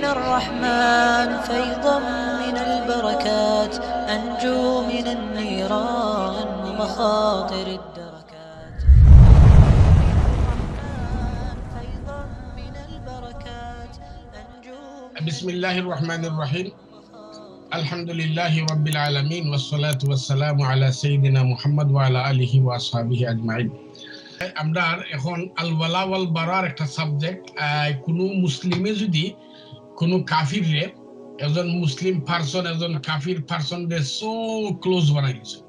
من الرحمن فيضا من البركات أنجو من النيران ومخاطر الدركات فيضا من البركات أنجو بسم الله الرحمن الرحيم الحمد لله رب العالمين والصلاة والسلام على سيدنا محمد وعلى آله وأصحابه أجمعين আমরা এখন আল ওয়ালা ওয়াল বারার একটা সাবজেক্ট কোনো মুসলিমে যদি কোনো কাফির রে, একজন মুসলিম পারসন একজন কাফির পারসন রে সো ক্লোজ বানাই দিছে।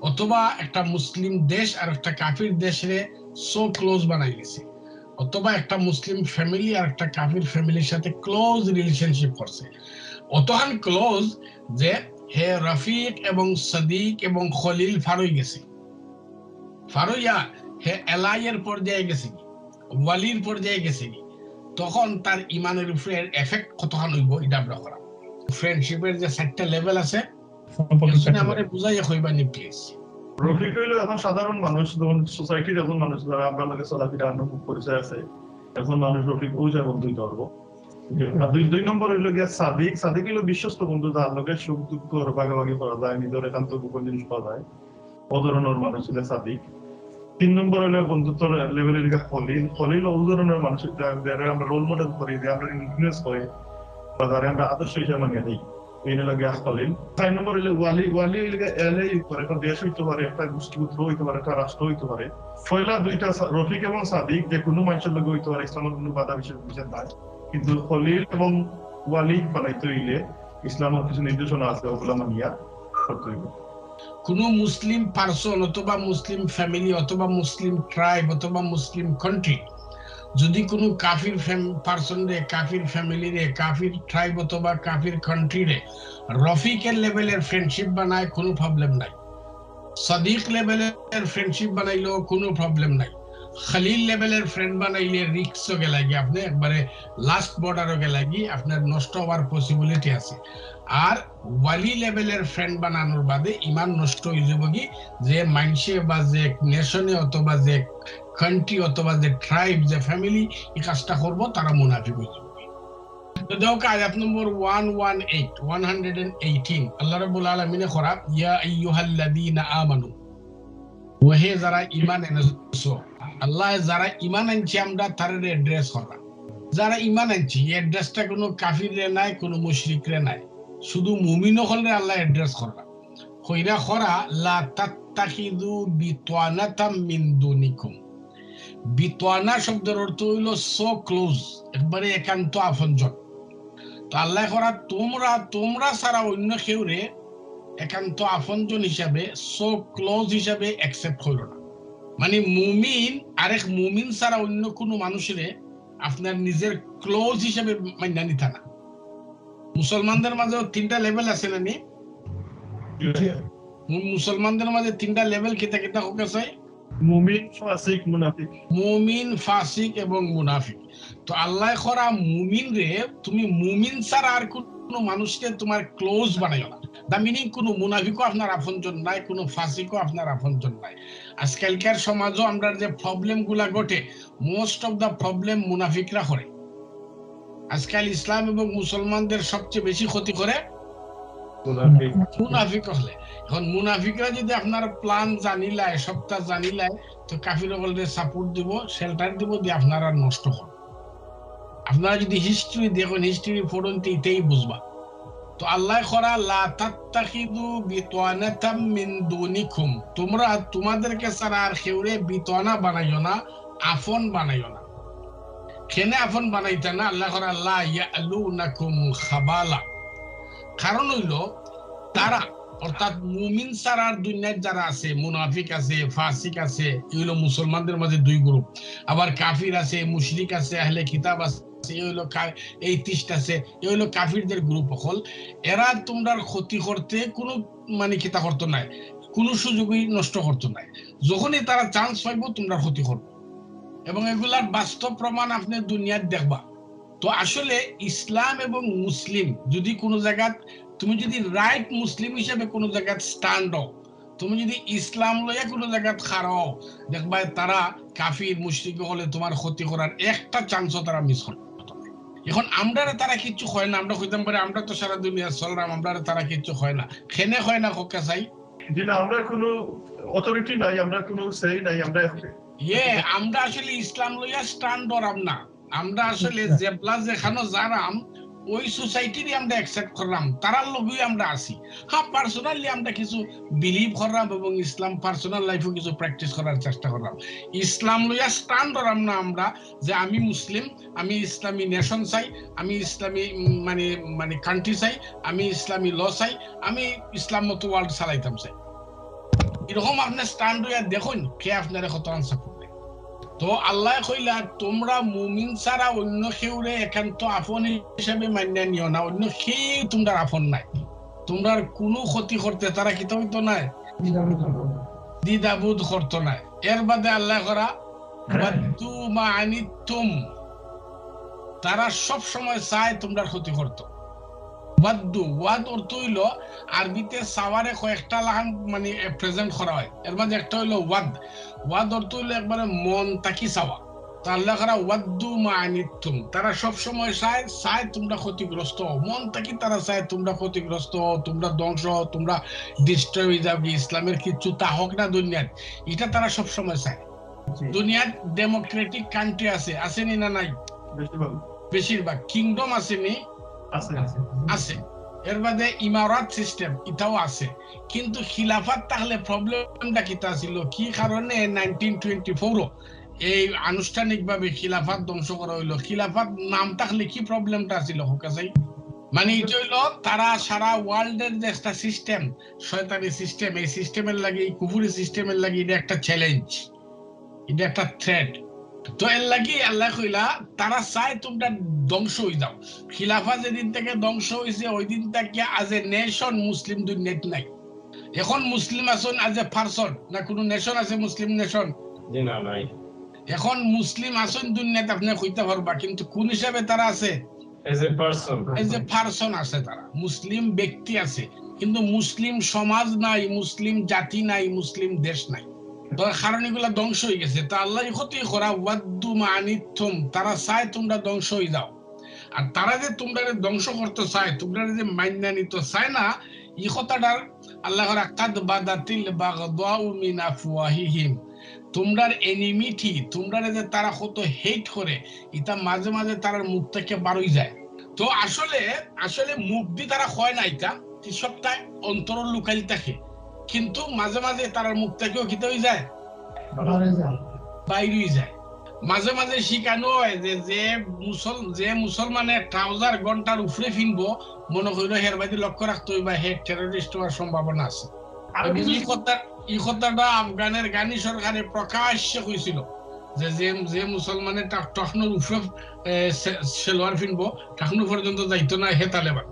অথবা একটা মুসলিম দেশ আর একটা কাফির দেশ রে সো ক্লোজ বানাই দিছে। অথবা একটা মুসলিম ফ্যামিলি আর একটা কাফির ফ্যামিলির সাথে ক্লোজ রিলেশনশিপ করছে। অতহান ক্লোজ যে হে রফিক এবং সদিক এবং খলিল ফারুই গেছে। ফারুইয়া হে এলাইয়ের পর্যায়ে গেছে ওয়ালির পর্যায়ে গেছে কি? তখন তার ইমানের উপরে এফেক্ট কতখান হইব এটা আমরা করা ফ্রেন্ডশিপের যে চারটা লেভেল আছে আমার বুঝাই নি প্লিজ রফিক হইল এখন সাধারণ মানুষ এখন মানুষ যারা আমরা লাগে চলাফেরা পরিচয় আছে এখন মানুষ রফিক ওই যায় বন্ধু ধরব। দুই দুই নম্বর হইল গিয়া সাদিক। সাদিক হইল বিশ্বস্ত বন্ধু যার লোকের সুখ দুঃখ ভাগাভাগি করা যায় নিজের একান্ত গোপন জিনিস পাওয়া যায়। ও ধরনের মানুষ হইলে সাদিক। তিন নম্বর হইল বন্ধুত্ব লেভেলের দিকে খলিল খলিল ও ধরনের মানুষ যারা আমরা রোল মডেল করি, যে আমরা ইনফ্লুয়েন্স করি, বা যারা আমরা আদর্শ হিসেবে মানিয়ে দিই এই হলো ছয় নম্বর হইল ওয়ালি ওয়ালি এলে করে একটা দেশ হইতে পারে, একটা গোষ্ঠীপুত্র হইতে পারে, একটা রাষ্ট্র হইতে পারে। ফয়লা দুইটা রফিক এবং সাদিক, যে কোনো মানুষের লোক হইতে পারে, ইসলামের কোনো বাধা বিশেষ বিশেষ নাই। কিন্তু খলিল এবং ওয়ালি বানাইতে হইলে ইসলামের কিছু নির্দেশনা আছে, ওগুলা মানিয়া করতে হইবে। কোন মুসলিম পার্সন অথবা মুসলিম ফ্যামিলি অথবা মুসলিম ট্রাইব অথবা মুসলিম কান্ট্রি যদি কোনো কাফির পার্সন রে, কাফির ফ্যামিলি রে, কাফির ট্রাইব অথবা কাফির কান্ট্রি রে রফিকের লেভেলের ফ্রেন্ডশিপ বানায়, কোনো প্রবলেম নাই। সাদিক লেভেলের ফ্রেন্ডশিপ বানাইলেও কোনো প্রবলেম নাই। খালিল লেভেলের ফ্রেন্ড বানাইলে রিক্সও গেলাগি, আপনি একবারে লাস্ট বর্ডারও গেলাগি, আপনার নষ্ট হওয়ার পসিবিলিটি আছে। আর ওয়ালি লেভেলের ফ্রেন্ড বানানোর বাদে ইমান নষ্ট হয়ে যাব কি? যে মাইনসে বা যে নেশনে অথবা যে কান্ট্রি অথবা যে ট্রাইব যে ফ্যামিলি এই কাজটা করব, তারা মুনাফিক হয়ে যাবে। তো দেখো number one one eight one hundred and eighteen আল্লাহ রবুল আলমিনে করা ইয়া আমানু। ওহে যারা ইমান এনেছো, আল্লাহ যারা ইমান আনছি, আমরা তাদের অ্যাড্রেস করা। যারা ইমান আনছি, এই অ্যাড্রেসটা কোনো কাফিরে নাই, কোনো মুশরিকরে নাই। শুধু মুমিন হলে আল্লাহ অ্যাড্রেস করা কইরা খরা, লা তাত্তাখিযু বিতওয়ানাতাম মিন দুনিকুম। বিতওয়ানা শব্দের অর্থ হইল সো ক্লোজ একবারে একান্ত আপনজন। তো আল্লাহ করা তোমরা তোমরা ছাড়া অন্য কেউরে একান্ত আপনজন হিসাবে সো ক্লোজ হিসাবে অ্যাকসেপ্ট করো না। মানে মুমিন, আরেক মুমিন ছাড়া অন্য কোনো মানুষের আপনার নিজের ক্লোজ হিসাবে মান্য নিতা না। মুসলমানদের মাঝে তিনটা লেভেল আছে না নি মুসলমানদের মাঝে তিনটা লেভেল কিতা কিতা হোক আছে? মুমিন ফাসিক মুনাফিক। মুমিন ফাসিক এবং মুনাফিক। তো আল্লাহ করা মুমিন রে তুমি মুমিন ছাড়া আর কোনো মানুষকে তোমার ক্লোজ বানাইও না। দা মিনিং কোনো মুনাফিকও আপনার আপনজন নাই কোনো ফাসিকও আপনার আপনজন নাই। আজকালকার সমাজও আমরা যে প্রবলেমগুলা ঘটে মোস্ট অফ দা প্রবলেম মুনাফিকরা করে। আজকাল ইসলাম এবং মুসলমানদের সবচেয়ে বেশি ক্ষতি করে মুনাফিক। হলে। এখন মুনাফিকরা যদি আপনার প্ল্যান জানিলায় সবটা জানিলায় তো কাফির হলে সাপোর্ট দিব শেল্টার দিব দিয়ে আপনারা নষ্ট হন। আপনারা যদি হিস্ট্রি দেখুন হিস্ট্রি পড়ুন তো এটাই বুঝবা। তো আল্লাহ করা লা তাত্তাখিদু বিতওয়ানাতাম মিন দুনিকুম। তোমরা তোমাদেরকে ছাড়া আর কেউরে বিতওয়ানা বানাইও না আফন বানাইও না। কেনে আফন বানাইতে না? আল্লাহ লা ইয়ালুনাকুম খাবালা। কারণ হইল, তারা, অর্থাৎ মুমিন সারার দুনিয়ার যারা আছে, মুনাফিক আছে, ফাসিক আছে এগুলো মুসলমানদের মাঝে দুই গ্রুপ। আবার কাফির আছে, মুশরিক আছে, আহলে কিতাব আছে, এই তিস্ট আছে, এই হইল কাফিরদের গ্রুপ হল এরা তোমরার ক্ষতি করতে কোনো মানে কিতা করতো নাই, কোনো সুযোগই নষ্ট করতো নাই। যখনই তারা চান্স পাইব তোমরা ক্ষতি করব। এবং এগুলার বাস্তব প্রমাণ আপনি দুনিয়ার দেখবা। তো আসলে ইসলাম এবং মুসলিম যদি কোনো জায়গাত, তুমি যদি রাইট মুসলিম হিসেবে কোনো জায়গাত স্ট্যান্ড হও, তুমি যদি ইসলাম লইয়া কোনো জায়গাত খারাও দেখবা তারা কাফির, মুশরিক হলে তোমার ক্ষতি করার একটা চান্সও তারা মিস করবে এখন আমরা তারা কিচ্ছু হয় না, আমরা কইতাম পারে আমরা তো সারা দুনিয়া চললাম আমরা তারা কিচ্ছু হয় না। খেনে হয় না কোকা চাই? আমরা কোনো অথরিটি নাই, আমরা কোনো সেই নাই, আমরা ইয়ে আমরা আসলে ইসলাম লইয়া স্টান ডরাম না। আমরা আসলে জেবলা যেখানে যারাম ওই সোসাইটিরই আমরা অ্যাকসেপ্ট করলাম। তারার আমরা আছি। হ্যাঁ পার্সোনালি আমরা কিছু বিলিভ করলাম এবং ইসলাম পার্সোনাল কিছু প্র্যাকটিস করার চেষ্টা করলাম। ইসলাম লইয়া স্টান ধরাম না আমরা যে আমি মুসলিম আমি ইসলামী নেশন চাই আমি ইসলামী মানে মানে কান্ট্রি চাই আমি ইসলামী ল চাই আমি ইসলাম মতো ওয়ার্ল্ড চালাইতাম চাই। এরকম আপনার স্টান্ড হইয়া দেখুন কে আপনার কত আনসার করবে। তো আল্লাহ কইলা তোমরা মুমিন ছাড়া অন্য কেউরে একান্ত আপন হিসাবে মান্য নিও না অন্য কেউ তোমরা আপন নাই। তোমরা কোনো ক্ষতি করতে তারা কি হইতো নাই? দ্বিধাবোধ করতো না। এর বাদে আল্লাহ করা ওয়াদ্দু মা আনিতুম তারা সব সময় চায় তোমরা ক্ষতি করতো। ওয়াদ্দু ওয়াদ অর্থ হইল আরবিতে সাওয়ারে কয়েকটা লাগান মানে প্রেজেন্ট করা হয়। এর মাঝে একটা হইল ওয়াদ। ওয়াদ অর্থ হইল একবারে মন তাকি চাওয়া। তো আল্লাহ করা ওয়াদ্দু মা আনিতুম তারা সব সময় চায় চায় তোমরা ক্ষতিগ্রস্ত হও। মন তাকি তারা চায় তোমরা ক্ষতিগ্রস্ত হও তোমরা ধ্বংস হও তোমরা ডিস্ট্রয় হয়ে যাবে ইসলামের কিছু তা হোক না দুনিয়াত এটা তারা সব সময় চায়। দুনিয়াত ডেমোক্রেটিক কান্ট্রি আছে। আসেনি না নাই? বেশিরভাগ। বেশিরভাগ। কিংডম আসেনি আছে এর বাদে ইমারত সিস্টেম এটাও আছে। কিন্তু খিলাফাত তাহলে প্রবলেমটা কিতা ছিল? কি কারণে নাইনটিন টোয়েন্টি ফোর এই আনুষ্ঠানিকভাবে খিলাফাত ধ্বংস করা হইল? খিলাফাত নাম থাকলে কি প্রবলেমটা ছিল হোকাসাই মানে এটা হইল, তারা সারা ওয়ার্ল্ডের যে একটা সিস্টেম শয়তানি সিস্টেম এই সিস্টেমের লাগে এই কুফুরি সিস্টেমের লাগে, এটা একটা চ্যালেঞ্জ এটা একটা থ্রেট তো এর লাগি আল্লাহ কইলা তারা চায় তোমরা ধ্বংস হয়ে যাও। খিলাফা যেদিন থেকে ধ্বংস হয়েছে ওই দিন থেকে আজ এ নেশন মুসলিম দুনিয়াত নাই। এখন মুসলিম আছেন আজ এ পারসন না কোনো নেশন আছে মুসলিম নেশন না নাই। এখন মুসলিম আছেন দুনিয়াতে আপনি কইতে পারবা কিন্তু কোন হিসাবে তারা আছে? এজ এ পারসন এই যে পারসন আছে তারা। মুসলিম ব্যক্তি আছে কিন্তু মুসলিম সমাজ নাই মুসলিম জাতি নাই মুসলিম দেশ নাই। কারণ এগুলা ধ্বংস হয়ে গেছে, তা আল্লাহ ক্ষতি করা ওয়াদ্দু মানিথম তারা চায় তোমরা ধ্বংস হয়ে যাও। আর তারা যে তোমরা ধ্বংস করতে চায় তোমরা যে মান্যা নিতে চায় না ই কথাটার মিন তোমরার এনিমিটি তোমরা যে তারা কত হেট করে, এটা মাঝে মাঝে মুখ থেকে বারোই যায়। তো আসলে আসলে মুখ দিয়ে তারা হয় না এটা সবটাই অন্তর লুকাই থাকে। কিন্তু মাঝে মাঝে তার মুখ থেকেও খিতে হয়ে যায়। বাইরেই যায়। মাঝে মাঝে শিখানো হয় যে যে মুসল যে মুসলমানের ট্রাউজার ঘণ্টার উপরে ফিনবো মনে করিল হের বাদি লক্ষ্য রাখতে হইবা হে টেরোরিস্ট হওয়ার সম্ভাবনা আছে। এই কথাটা আফগানের গানি সরকারে প্রকাশ্যে হয়েছিল যে যে যে মুসলমানের টখনোর উপরে সেলোয়ার ফিনবো টাকনু পর্যন্ত যাইতো না হে তালেবান।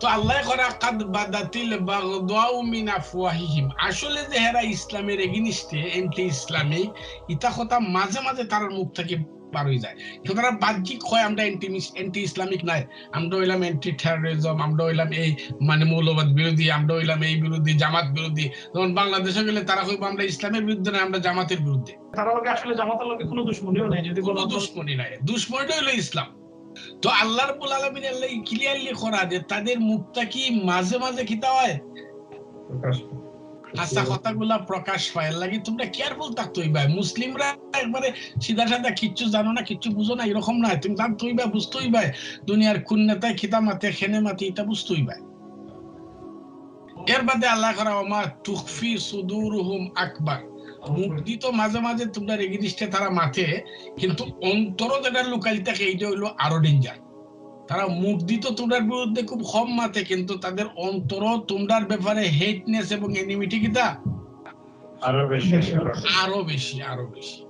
তো আল্লাহ করা কাদ বাদাতিল বাগদাউ মিন আফওয়াহিহিম। আসলে যে হেরা ইসলামের এগেনিস্টে এন্টি ইসলামিক ইতা কথা মাঝে মাঝে তার মুখ থেকে বার হয়ে যায়। কিন্তু তারা বাহ্যিক হয় আমরা এন্টি এন্টি ইসলামিক নাই। আমরা হইলাম এন্টি টেরোরিজম আমরা হইলাম এই মানে মৌলবাদ বিরোধী আমরা হইলাম এই বিরোধী জামাত বিরোধী। যেমন বাংলাদেশে গেলে তারা কইব আমরা ইসলামের বিরুদ্ধে না আমরা জামাতের বিরুদ্ধে। তারা আসলে জামাতের লোকে কোনো দুশ্মনীও নাই যদি কোনো দুশ্মনী নাই। দুশ্মনীটা হইল ইসলাম। তো আল্লাহ রাব্বুল আলামিন আল্লাহ ক্লিয়ারলি করা যে তাদের মুখটা কি মাঝে মাঝে খিতা হয়? আচ্ছা কথাগুলা প্রকাশ পায়। লাগি তোমরা কেয়ারফুল থাকতে হইবা মুসলিমরা একবারে সিধা সাদা কিচ্ছু জানো না কিচ্ছু বুঝো না এরকম না। তুমি জানতে হইবা বুঝতে হইবা দুনিয়ার কোন নেতায় খিতা মাতে খেনে মাতে এটা বুঝতে হইবা এর বাদে আল্লাহ করা আমার তুখফি সুদুরহুম আকবার। মুক্তি তো মাঝে মাঝে তোমরা রেগিনিস্টে তারা মাঠে কিন্তু অন্তর যেটা লোকালি থাকে এইটা হইল আরও ডেঞ্জার তারা মুক্তি তো তোমরার বিরুদ্ধে খুব কম মাথে কিন্তু তাদের অন্তর তোমরার ব্যাপারে হেটনেস এবং এনিমিটি কিতা? আরও বেশি আরও বেশি আরও বেশি।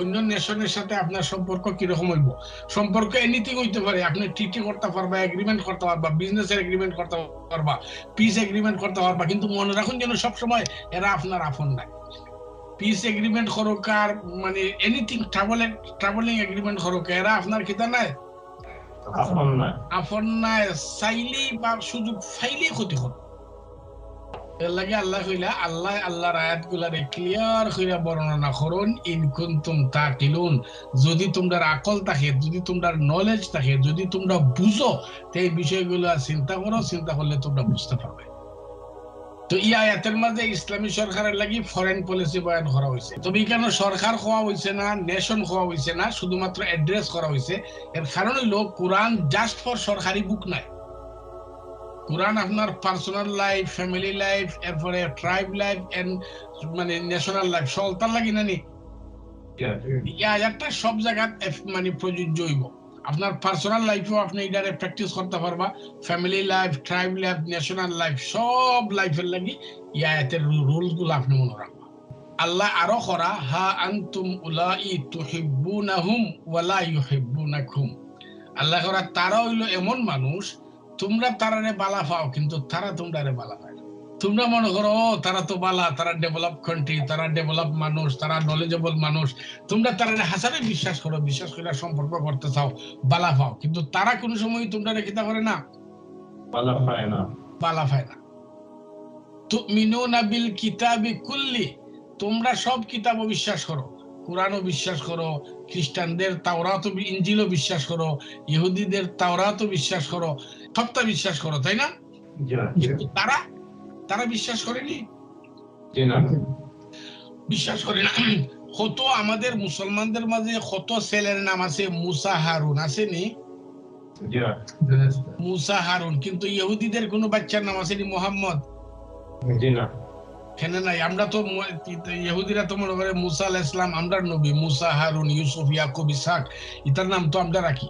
অন্য নেশনের সাথে আপনার সম্পর্ক কীরকম হইব? সম্পর্ক এনিথিং হইতে পারে। আপনি ট্রিটি করতে পারবা এগ্রিমেন্ট করতে পারবা বিজনেসের এগ্রিমেন্ট করতে পারবা পিস এগ্রিমেন্ট করতে পারবা কিন্তু মনে রাখুন যেন সবসময় এরা আপনার আপন নাই। পিস এগ্রিমেন্ট করুক আর মানে এনিথিং ট্রাভেলিং ট্রাভেলিং এগ্রিমেন্ট করুক এরা আপনার কিতা নাই? আপন না আপন নাই। চাইলি বা সুযোগ ফাইলি ক্ষতি করো এর লাগে আল্লাহ কইলা, আল্লাহ আল্লাহর আয়াত গুলারে ক্লিয়ার কইরা বর্ণনা করুন, ইন কুনতুম তাকিলুন। যদি তোমরা আকল থাকে, যদি তোমরা নলেজ থাকে, যদি তোমরা বুঝো এই বিষয়গুলো চিন্তা করো, চিন্তা করলে তোমরা বুঝতে পারবে। তো এই আয়াতের মাঝে ইসলামী সরকারের লাগি ফরেন পলিসি বয়ান করা হয়েছে তবে এখানে সরকার হওয়া হয়েছে না নেশন হওয়া হয়েছে না, শুধুমাত্র অ্যাড্রেস করা হয়েছে এর কারণ হলো কোরআন জাস্ট ফর সরকারি বুক নাই। কোরআন আপনার পার্সোনাল লাইফ ফ্যামিলি লাইফ এরপরে ট্রাইব লাইফ এন্ড মানে ন্যাশনাল লাইফ সলতার লাগি না নি এই আয়াতটা সব জায়গাত এফ- মানে প্রযোজ্য হইব। আপনার পার্সোনাল লাইফেও আপনি এটারে প্র্যাকটিস করতে পারবা। Family life tribe life national life সব লাইফের লাগি এই আয়াতের রুলসগুলো আপনি মনে রাখবা। আল্লাহ আরও করা, হা আনতুম উলাই তুহিব্বুনাহুম ওয়ালা ইউহিব্বুনাকুম। আল্লাহ করা তারা হইল এমন মানুষ তোমরা তারারে বালা পাও কিন্তু তারা তোমরারে বালা পায় তোমরা মনে করো ও তারা তো বালা তারা ডেভেলপ কান্ট্রি তারা ডেভেলপ মানুষ তারা নলেজেবল মানুষ। তোমরা তারা হাসারে বিশ্বাস করো বিশ্বাস করে সম্পর্ক করতে চাও বালা পাও। কিন্তু তারা কোনো সময় তোমরা রেখিতা করে না। ভালো পায় না। বালা পায় না। তুমিনুনা বিল কিতাবি কুল্লি। তোমরা সব কিতাবও বিশ্বাস করো। কোরআনও বিশ্বাস করো। খ্রিস্টানদের তাওরাত ইঞ্জিলও বিশ্বাস করো। ইহুদিদের তাওরাতও বিশ্বাস করো। সবটা বিশ্বাস করো তাই না? কিন্তু তারা তারা বিশ্বাস করেনি? বিশ্বাস করে না। কত আমাদের মুসলমানদের মাঝে কত ছেলের নাম আছে মুসা হারুন জি না। মুসা হারুন কিন্তু ইহুদিদের কোনো বাচ্চার নাম মোহাম্মদ? জি না। কেন নাই। আমরা তো ইহুদিরা তো মনে করে মুসা আলাহ ইসলাম আমরা নবী মুসা হারুন ইউসুফ ইয়াকুব ইসাক ইতার নাম তো আমরা রাখি।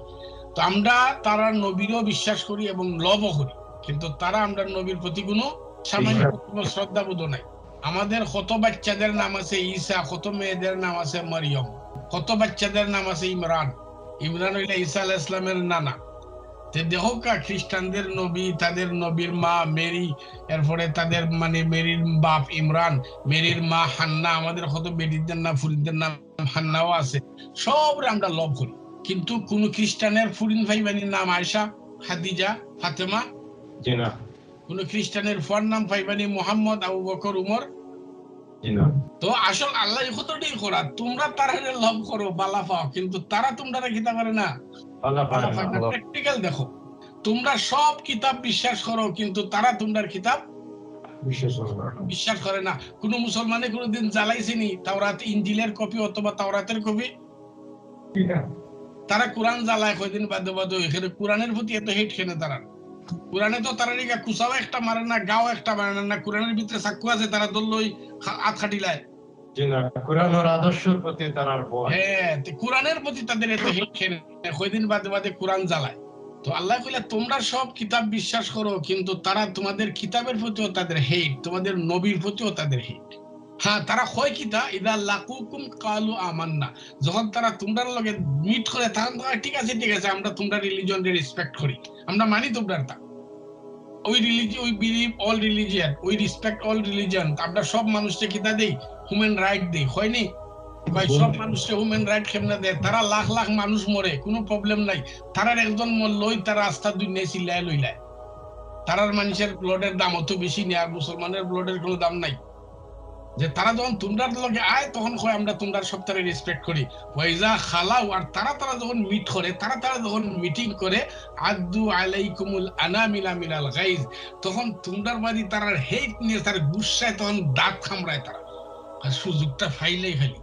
তো আমরা তারা নবীরও বিশ্বাস করি এবং লভও করি। কিন্তু তারা আমরা নবীর প্রতি কোনো সামান্য কোনো শ্রদ্ধাবোধ নাই। আমাদের কত বাচ্চাদের নাম আছে ঈসা কত মেয়েদের নাম আছে মারিয়ম কত বাচ্চাদের নাম আছে ইমরান। ইমরান হইলে ঈসা আলাহ ইসলামের নানা। তে দেখো কা খ্রিস্টানদের নবী তাদের নবীর মা মেরি এরপরে তাদের মানে মেরির বাপ ইমরান মেরির মা হান্না আমাদের কত বেটিদের নাম ফুরিনদের নাম হান্নাও আছে। সব আমরা লভ করি। কিন্তু কোন খ্রিস্টানের ফুরিন ভাই বানির নাম আয়সা হাদিজা ফাতেমা। জি না। কোন খ্রিস্টানের ফুয়ার নাম ভাইবানি মোহাম্মদ আবু বকর উমর। তো আসল আল্লাহ কতটাই করা তোমরা তারা লভ করো বালা পাও কিন্তু তারা তোমরা রেখিতে পারে না। প্র্যাকটিক্যাল দেখো তোমরা সব কিতাব বিশ্বাস করো কিন্তু তারা তোমরা কিতাব বিশ্বাস করে বিশ্বাস করে না। কোন মুসলমানে কোনোদিন জ্বালাইছেনি তাওরাত ইঞ্জিলের কপি অথবা তাওরাতের কপি? তারা কোরআন জ্বালায় কয়দিন বাদে বাদে এখানে কোরআনের প্রতি এত হেট খেনে তারা? কোরআনে তো তারা রিগা কুসাও একটা মারে না গাও একটা মারে না, কোরআনের ভিতরে চাক্কু আছে তারা দলই আত খাটিলায়। জি না কোরআনের হ্যাঁ তে কোরআনের প্রতি তাদের এত হেট খেনে কয়দিন বাদে বাদে কোরআন জ্বালায়। তো আল্লাহ কইলা তোমরা সব কিতাব বিশ্বাস করো কিন্তু তারা তোমাদের কিতাবের প্রতিও তাদের হেট তোমাদের নবীর প্রতিও তাদের হেট হ্যাঁ তারা হয় কিতা ইদা লাকুকুম কালু আমান্না। যখন তারা তোমরার লগে মিট করে তখন ঠিক আছে ঠিক আছে আমরা তোমরা রিলিজন রেসপেক্ট করি। আমরা মানি তোমরার তা। ওই রিলিজিয়ন ওই বিলিভ অল রিলিজিয়ন ওই রেসপেক্ট অল রিলিজিয়ন আমরা সব মানুষকে কিতা দেই? হিউম্যান রাইট দেই হয়নি কয় সব মানুষকে হিউম্যান রাইট কেমনে দেয়? তারা লাখ লাখ মানুষ মরে কোনো প্রবলেম নাই। তারার একজন মরলই তারা আস্থা দুনিয়ায় চিল্লায় লইলায়। তারার মানুষের ব্লডের দাম অত বেশি নেই আর মুসলমানের ব্লডের কোনো দাম নাই। যে তারা যখন তোমরার লগে আয়, তখন কয় আমরা তোমরা সপ্তাহে রেসপেক্ট করি। ওয়াইজা খালাও আর তারা তারা যখন মিট করে, তারা তারা যখন মিটিং করে আদু আলাইকুমুল আনামিলা মিনাল গাইজ, তখন তোমরার বাড়ি তারার হেট নিয়ে, তার গুসায় তখন দাঁত খামড়ায় তারা। আর সুযোগটা ফাইলেই খালি।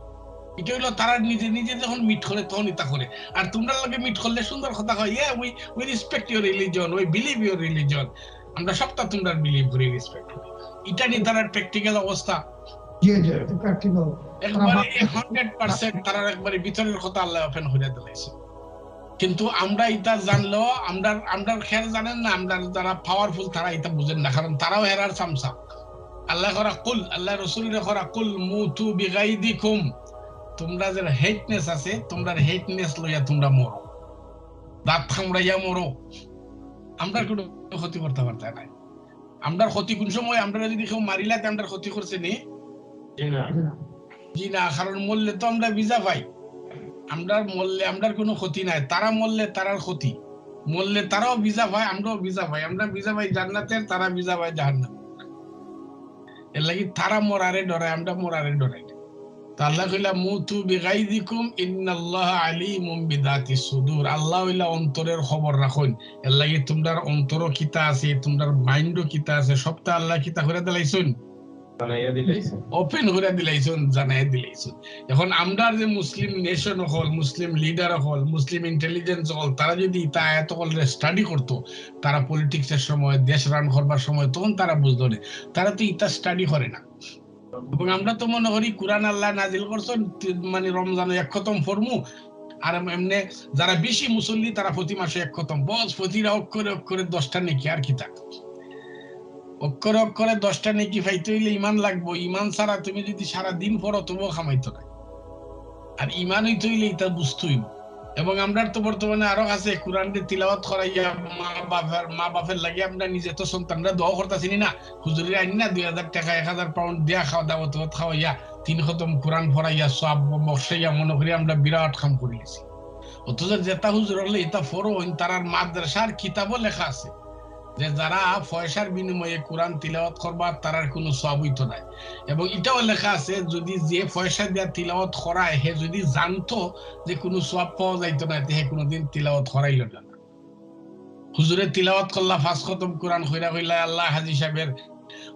এটা হলো তারা নিজে নিজে যখন মিট করে তখন ইতা করে। আর তোমরা লগে মিট করলে সুন্দর কথা হয় yeah we we respect your religion we believe your religion আমরা সবটা তোমরা বিলিভ করি রেসপেক্ট করি। এটা নিয়ে তারা প্র্যাকটিক্যাল অবস্থা। একবারে হান্ড্রেড পার্সেন্ট তারা একবারে ভিতরের কথা আল্লাহ ওপেন হইয়া দিলাইছে কিন্তু আমরা এটা জানলেও আমরা আমরা খেয়াল জানেন না আমরা যারা পাওয়ারফুল তারা এটা বুঝেন না কারণ তারাও হেরার চামচা আল্লাহ করা কুল আল্লাহ রসুলের করা কুল মুতু বিগাইদিকুম। তোমরা যে হেটনেস আছে তোমরা হেটনেস লইয়া তোমরা মরো। দাঁত খামড়াইয়া মরো। আমরা কোনো ক্ষতি করতে পারতাম না। আমরা ক্ষতি কোন সময়? আমরা যদি কেউ মারিলা আমরা ক্ষতি করছে নি জি না কারণ মরলে তো আমরা ভিসা পাই। আমরা মরলে কোনো ক্ষতি নাই। তারা মরলে তারার ক্ষতি। মরলে তারাও পায়, আমরাও ভিসা পাই। আমরা ভিসা পাই জান্নাতের, তারা জাহান্নাম। এর লাগি তারা মরারে ডরায়, আমরা মরারে ডরাই। আল্লাহ কইলা, মুতু ইন্নাল্লাহ আল্লাহ হইলা অন্তরের খবর রাখুন। এর লাগি তোমরার অন্তর কিতা আছে, তোমরার মাইন্ডও কিতা আছে, সবটা আল্লাহ কিতা করে দিলাইছুন। ওপেন করে জানাই এখন আমরা যে মুসলিম নেশন হল মুসলিম লিডার হল মুসলিম ইন্টেলিজেন্স হল তারা যদি তা এত স্টাডি করতো, তারা সময়, দেশ রান করবার সময়, তখন তারা বুঝতো না। তারা তো ইতা স্টাডি করে না। এবং আমরা তো মনে করি, কোরআন আল্লাহ নাজিল করছেন মানে রমজান এক খতম ফরমু। আর এমনি যারা বেশি মুসল্লি, তারা প্রতি মাসে এক খতম বস প্রতিটা অক্ষরে অক্ষরে দশটা নেকি, আর কি থাক অক্ষরে অক্ষরে দশটা নেকি পাইতে হইলে ইমান লাগবো। ইমান ছাড়া তুমি যদি সারা দিন পড়ো, তবুও খামাইতো না। আর ইমান হইতে হইলে এটা বুঝতে হইব। এবং আমরা তো বর্তমানে আরও আছে করাইয়া মা বাপের মা বাপের লাগে আমরা নিজে তো সন্তানরা দোয়া না। আইন না, দুই হাজার টাকা, এক হাজার পাউন্ড দিয়া খাওয়া খাওয়াইয়া, তিন খতম কোরআন সব বসাইয়া মনে করি আমরা বিরাট কাম করে গেছি অথচ যেটা হুজুর হলে এটা ফরো তারার মাদ্রাসার কিতাবও লেখা আছে। যে যারা পয়সার বিনিময়ে কোরআন তিলাওয়াত করবা, তারার কোনো সব হইতো নাই। এবং এটাও লেখা আছে, যদি যে পয়সা দিয়া তিলাওয়াত করায়, হে যদি জানতো যে কোনো সব পাওয়া যাইতো না হে কোনোদিন তিলাওয়াত করাইল না। হুজুরে তিলাওয়াত করলা, ফাঁস খতম, কোরআন কইরা কইলা আল্লাহ হাজি সাহেবের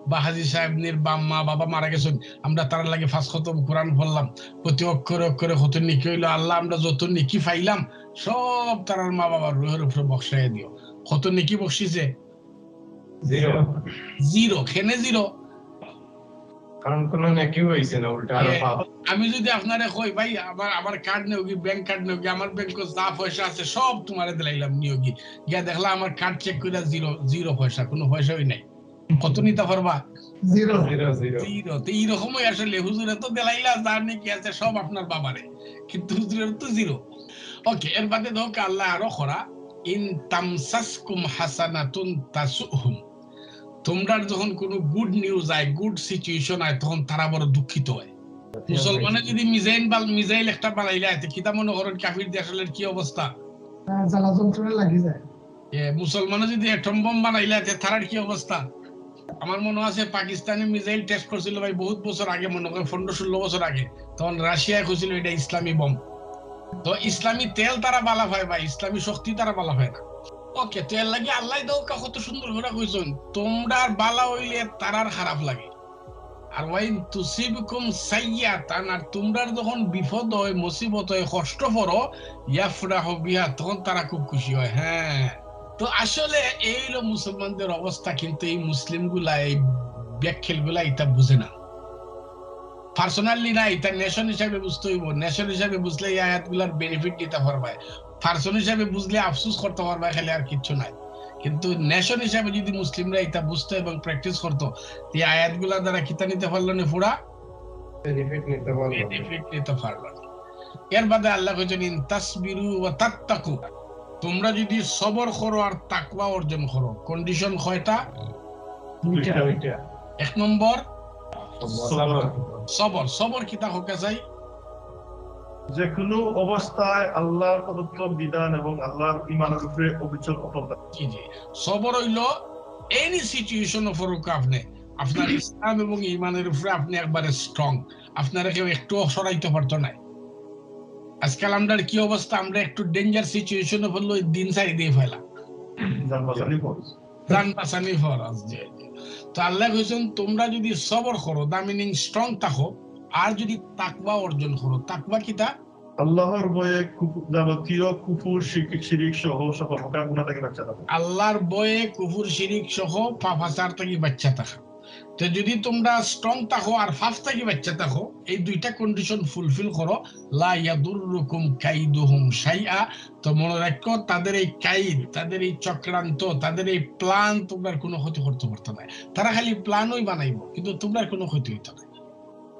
বা হাজি সাহেবনির বাম মা বাবা মারা গেছেন, আমরা তার লাগে ফাঁস খতম, কোরআন পড়লাম। প্রতি অক্ষরে অক্ষরে কত নিকি হইল, আল্লাহ আমরা যত নিকি পাইলাম, সব তারার মা বাবার রুহের উপরে বক্সাই দিও। কত নিকি বকশিছে জিরো জিরো খেনে জিরো কারণ কোনো নাকি হয়েছে না উল্টা আরও হ্যাঁ। পাপ। আমি যদি আপনারে কই ভাই আমার আমার কার্ড নেও কি ব্যাংক কার্ড নেও কি আমার ব্যাংক যা পয়সা আছে সব তোমারে দিলাইলাম গিয়া দেখলাম আমার কার্ড চেক করে জিরো জিরো পয়সা কোনো পয়সাই নাই। কত নিতে পারবা? জিরো জিরো জিরো জিরো তো এইরকমই আসলে হুজুরে তো দিলাইলা যার নাকি আছে সব আপনার বাবারে। কিন্তু হুজুরের তো জিরো ওকে এর বাদে ধোক আল্লাহ আরও খরা ইন তামসাসকুম হাসানাতুন তাসুহুম। তোমরা যখন কোনো গুড নিউজ আয় গুড সিচুয়েশন আয় তখন তারা বড় দুঃখিত হয়। মুসলমানে যদি মিজাইল বাল মিজাইল একটা বানাইলে আইতে কিতা মনে করেন কাফির দেশের কি অবস্থা? জ্বালা যন্ত্রণা লাগি যায়। মুসলমানে যদি অ্যাটম বম বানাইলে আইতে তারার কি অবস্থা? আমার মনে আছে পাকিস্তানে মিসাইল টেস্ট করছিল ভাই বহুত বছর আগে মনে করেন পনেরো ষোলো বছর আগে। তখন রাশিয়ায় খুঁজছিল এটা ইসলামী বম তো ইসলামী তেল তারা বালা হয় ভাই ইসলামী শক্তি তারা বালা হয় না। ওকে, তেল আল্লাহ দাও কত সুন্দর করে কইছেন। তোমরা বালা হইলে খারাপ লাগে। আর ওয়াইন আর যখন বিপদ হয়, মুসিবত হয়, কষ্ট পড়ো তখন তারা খুব খুশি হয়। হ্যাঁ। তো আসলে এই হলো মুসলমানদের অবস্থা, কিন্তু এই মুসলিমগুলা এই ব্যাখ্যেলগুলা এটা বুঝে না। পার্সোনালি না, এটা নেশন হিসাবে বুঝতে হইব। নেশন হিসাবে বুঝলে এই আয়াতগুলার বেনিফিট দিতে পারবে। পার্সন হিসাবে বুঝলে আফসোস করতে পারবে খালি আর কিচ্ছু নাই। কিন্তু নেশন হিসাবে যদি মুসলিমরা এটা বুঝতো এবং প্র্যাকটিস করতো এই আয়াতগুলা দ্বারা কিতা নিতে পারল না পুরা নিতে পারল এর বাদে আল্লাহ কইছেন ইন তাসবিরু ওয়া তাত্তাকু। তোমরা যদি সবর করো আর তাকওয়া অর্জন করো কন্ডিশন কয়টা। এক নম্বর। সবর। সবর। কিতা হোকে চাই যে কোনো অবস্থায় আল্লাহর প্রদত্ত বিধান এবং আল্লাহর ইমানের উপরে অবিচল অটল থাকা। জি জি সবর হইল এনি সিচুয়েশন অফরুক আপনি আপনার ইসলাম এবং ইমানের উপরে আপনি একবারে স্ট্রং আপনারা কেউ একটু সরাইতে পারতো না আজকাল আমরা কি অবস্থা আমরা একটু ডেঞ্জার সিচুয়েশন হলো দিন সাই দিয়ে ফেলা। জান বাঁচানি ফরজ। তো আল্লাহ কইছেন তোমরা যদি সবর করো দা মিনিং স্ট্রং থাকো আর যদি তাকওয়া অর্জন করো তাকওয়া কিতা আল্লাহর ভয়ে যাবতীয় কুফুর শিরিক শিরিক সহ সকল প্রকার গুণা থেকে বাচ্চা থাকো। আল্লাহর বয়ে কুফুর শিরিক সহ পাপাচার থেকে বাচ্চা থাকা। তো যদি তোমরা স্ট্রং থাকো আর ফাফ থেকে বাচ্চা থাকো এই দুইটা কন্ডিশন ফুলফিল করো। লা ইয়াদুররুকুম কাইদুহুম শাইআ। তো মনে রাখো তাদের এই কাইদ তাদের এই চক্রান্ত তাদের এই প্ল্যান তোমরা কোনো ক্ষতি করতে পারতো না। তারা খালি প্ল্যানই বানাইবো কিন্তু তোমরা কোনো ক্ষতি হইতো না।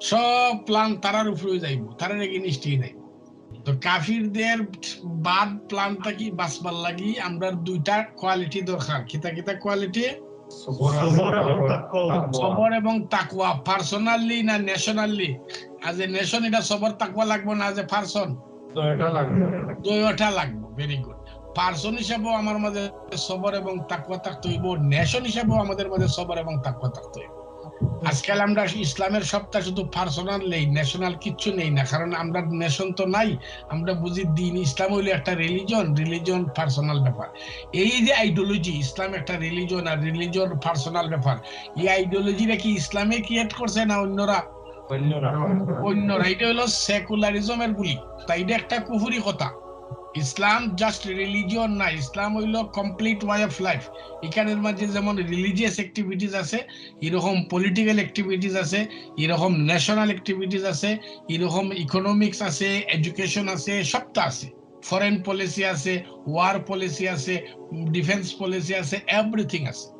সব প্ল্যান তারার উপরে যাইবো তারার এগেনিস্টেই যাইব। তো কাফিরদের বাদ প্ল্যানটা কি বাঁচবার লাগি? আমরা দুইটা কোয়ালিটি দরকার কিতা কিতা কোয়ালিটি সবর এবং তাকওয়া পার্সোনালি না ন্যাশনালি আজ এ নেশন এটা সবর তাকওয়া লাগবো না পারসন তো এটা লাগবে। দুইটা লাগবে ভেরি গুড পার্সন হিসাবেও আমার মাঝে সবর এবং তাকওয়া থাকতে হইব নেশন হিসাবেও আমাদের মাঝে সবর এবং তাকওয়া থাকতে হইব। আজকাল আমরা ইসলামের সপ্তাহ শুধু পার্সোনাল নেই ন্যাশনাল কিচ্ছু নেই না কারণ আমরা নেশন তো নাই আমরা বুঝি দিন ইসলাম হইল একটা রিলিজন রিলিজন পার্সোনাল ব্যাপার। এই যে আইডিওলজি ইসলাম একটা রিলিজন আর রিলিজন পার্সোনাল ব্যাপার এই আইডিওলজিটা কি ইসলামে ক্রিয়েট করছে না অন্যরা? অন্যরা। অন্যরা এটা হলো সেকুলারিজমের গুলি তাই এটা একটা কুফুরি কথা। ইসলাম জাস্ট রিলিজিয়ন না, ইসলাম হইল কমপ্লিট ওয়ে অফ লাইফ এখানের মাঝে যেমন রিলিজিয়াস অ্যাক্টিভিটিস আছে, এরকম পলিটিক্যাল অ্যাক্টিভিটিস আছে, এরকম ন্যাশনাল অ্যাক্টিভিটিস আছে, এরকম ইকোনমিক্স আছে এডুকেশন আছে সবটা আছে। ফরেন পলিসি আছে ওয়ার পলিসি আছে ডিফেন্স পলিসি আছে এভরিথিং আছে।